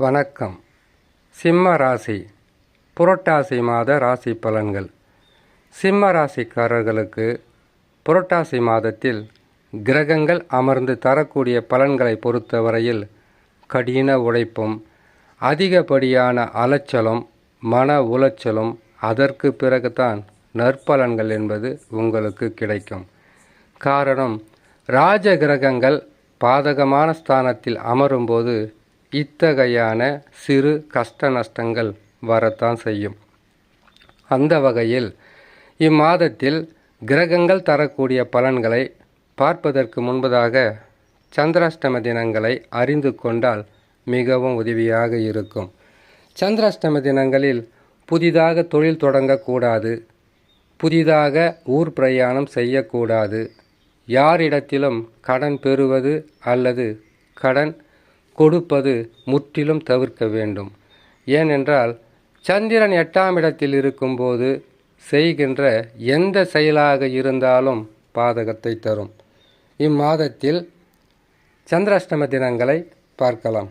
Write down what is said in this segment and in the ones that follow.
வணக்கம். சிம்ம ராசி. புரட்டாசி மாத ராசி பலன்கள். சிம்ம ராசிக்காரர்களுக்கு புரட்டாசி மாதத்தில் கிரகங்கள் அமர்ந்து தரக்கூடிய பலன்களை பொறுத்தவரையில் கடின உழைப்பும் அதிகப்படியான அலைச்சலும் மன உளைச்சலும் அதற்கு பிறகுதான் நற்பலன்கள் என்பது உங்களுக்கு கிடைக்கும். காரணம் ராஜ கிரகங்கள் பாதகமான ஸ்தானத்தில் அமரும்போது இத்தகையான சிறு கஷ்ட நஷ்டங்கள் வரத்தான் செய்யும். அந்த வகையில் இம்மாதத்தில் கிரகங்கள் தரக்கூடிய பலன்களை பார்ப்பதற்கு முன்பதாக சந்திராஷ்டம தினங்களை அறிந்து கொண்டால் மிகவும் உதவியாக இருக்கும். சந்திராஷ்டம தினங்களில் புதிதாக தொழில் தொடங்கக்கூடாது. புதிதாக ஊர் பிரயாணம் செய்யக்கூடாது. யாரிடத்திலும் கடன் பெறுவது அல்லது கடன் கொடுப்பது முற்றிலும் தவிர்க்க வேண்டும். ஏனென்றால் சந்திரன் எட்டாம் இடத்தில் இருக்கும்போது செய்கின்ற எந்த செயலாக இருந்தாலும் பாதகத்தை தரும். இம்மாதத்தில் சந்திராஷ்டம தினங்களை பார்க்கலாம்.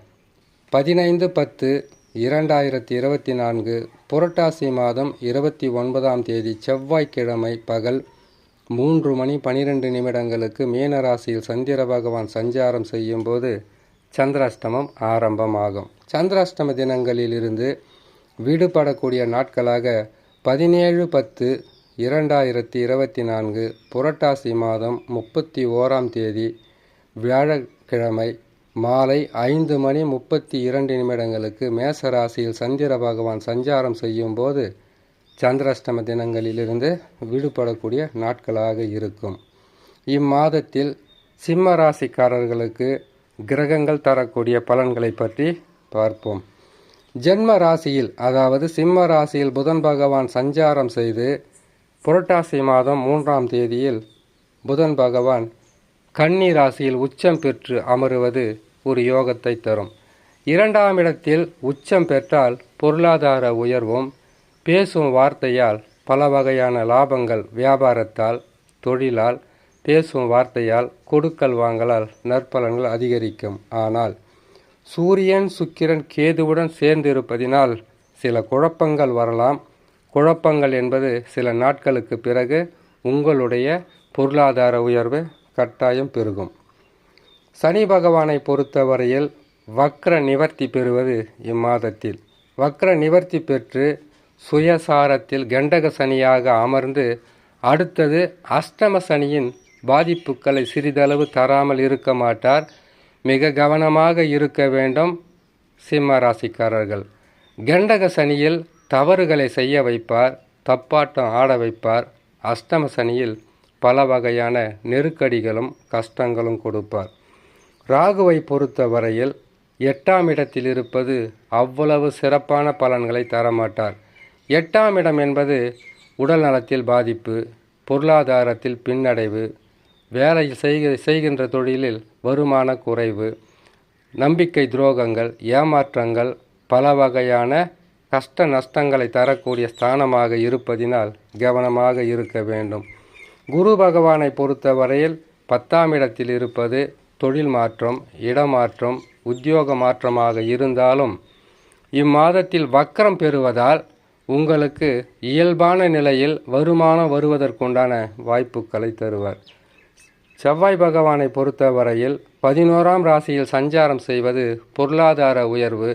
பதினைந்து பத்து இரண்டாயிரத்தி இருபத்தி நான்கு புரட்டாசி மாதம் இருபத்தி ஒன்பதாம் தேதி செவ்வாய்க்கிழமை பகல் மூன்று மணி பனிரெண்டு நிமிடங்களுக்கு மீனராசியில் சந்திர பகவான் சஞ்சாரம் செய்யும்போது சந்திராஷ்டமம் ஆரம்பமாகும். சந்திராஷ்டம தினங்களிலிருந்து விடுபடக்கூடிய நாட்களாக பதினேழு பத்து இரண்டாயிரத்தி இருபத்தி நான்கு புரட்டாசி மாதம் முப்பத்தி ஓராம் தேதி வியாழக்கிழமை மாலை ஐந்து மணி முப்பத்தி இரண்டு நிமிடங்களுக்கு மேச ராசியில் சந்திர பகவான் சஞ்சாரம் செய்யும்போது சந்திராஷ்டம தினங்களிலிருந்து விடுபடக்கூடிய நாட்களாக இருக்கும். இம்மாதத்தில் சிம்ம ராசிக்காரர்களுக்கு கிரகங்கள் தரக்கூடிய பலன்களை பற்றி பார்ப்போம். ஜென்ம ராசியில் அதாவது சிம்ம ராசியில் புதன் பகவான் சஞ்சாரம் செய்து புரட்டாசி மாதம் மூன்றாம் தேதியில் புதன் பகவான் கன்னி ராசியில் உச்சம் பெற்று அமருவது ஒரு யோகத்தை தரும். இரண்டாம் இடத்தில் உச்சம் பெற்றால் பொருளாதார உயர்வும் பேசும் வார்த்தையால் பல வகையான லாபங்கள் வியாபாரத்தால் தொழிலால் பேசும் வார்த்தையால் கொடுக்கல் வாங்கலால் நற்பலன்கள் அதிகரிக்கும். ஆனால் சூரியன் சுக்கிரன் கேதுவுடன் சேர்ந்திருப்பதினால் சில குழப்பங்கள் வரலாம். குழப்பங்கள் என்பது சில நாட்களுக்கு பிறகு உங்களுடைய பொருளாதார உயர்வு கட்டாயம் பெருகும். சனி பகவானை பொறுத்தவரையில் வக்ர நிவர்த்தி பெறுவது இம்மாதத்தில். வக்ர நிவர்த்தி பெற்று சுயசாரத்தில் கண்டக சனியாக அமர்ந்து அடுத்தது அஷ்டம சனியின் பாதிப்புகளை சிறிதளவு தராமல் இருக்க மாட்டார். மிக கவனமாக இருக்க வேண்டும் சிம்ம ராசிக்காரர்கள். கண்டக சனியில் தவறுகளை செய்ய வைப்பார் தப்பாட்டம் ஆட வைப்பார். அஷ்டம சனியில் பல வகையான நெருக்கடிகளும் கஷ்டங்களும் கொடுப்பார். ராகுவை பொறுத்த வரையில் எட்டாம் இடத்தில் இருப்பது அவ்வளவு சிறப்பான பலன்களை தரமாட்டார். எட்டாம் இடம் என்பது உடல் நலத்தில் பாதிப்பு பொருளாதாரத்தில் பின்னடைவு வேலை செய்க செய்கின்ற தொழிலில் வருமான குறைவு நம்பிக்கை துரோகங்கள் ஏமாற்றங்கள் பல வகையான கஷ்ட நஷ்டங்களை தரக்கூடிய ஸ்தானமாக இருப்பதினால் கவனமாக இருக்க வேண்டும். குரு பகவானை பொறுத்தவரையில் பத்தாம் இடத்தில் இருப்பது தொழில் மாற்றம் இடமாற்றம் உத்தியோக மாற்றமாக இருந்தாலும் இம்மாதத்தில் வக்கரம் பெறுவதால் உங்களுக்கு இயல்பான நிலையில் வருமானம் வருவதற்குண்டான வாய்ப்புகளை தருவார். செவ்வாய் பகவானை பொறுத்தவரையில் பதினோராம் ராசியில் சஞ்சாரம் செய்வது பொருளாதார உயர்வு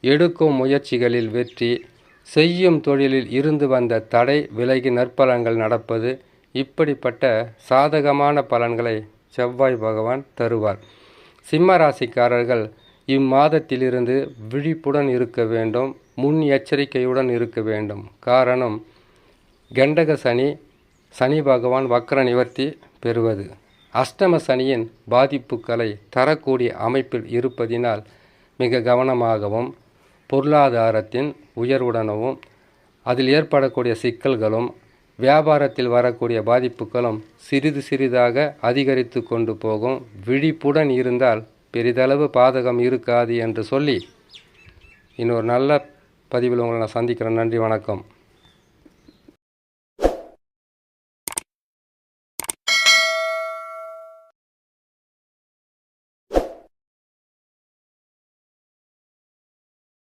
எடுக்கும் முயற்சிகளில் வெற்றி செய்யும் தொழிலில் இருந்து வந்த தடை விலகி நற்பலன்கள் நடப்பது இப்படிப்பட்ட சாதகமான பலன்களை செவ்வாய் பகவான் தருவார். சிம்ம ராசிக்காரர்கள் இம்மாதத்திலிருந்து விழிப்புடன் இருக்க வேண்டும் முன் எச்சரிக்கையுடன் இருக்க வேண்டும். காரணம் கண்டக சனி சனி பகவான் வக்ர நிவர்த்தி பெறுவது. அஷ்டம சனியின் பாதிப்புகளை தரக்கூடிய அமைப்பில் இருப்பதினால் மிக கவனமாகவும் பொருளாதாரத்தின் உயர்வுடனவும் அதில் ஏற்படக்கூடிய சிக்கல்களும் வியாபாரத்தில் வரக்கூடிய பாதிப்புகளும் சிறிது சிறிதாக அதிகரித்து கொண்டு போகும். விழிப்புடன் இருந்தால் பெரிதளவு பாதகம் இருக்காது என்று சொல்லி இன்னொரு நல்ல பதிவில் உங்களை நான் சந்திக்கிறேன். நன்றி வணக்கம்.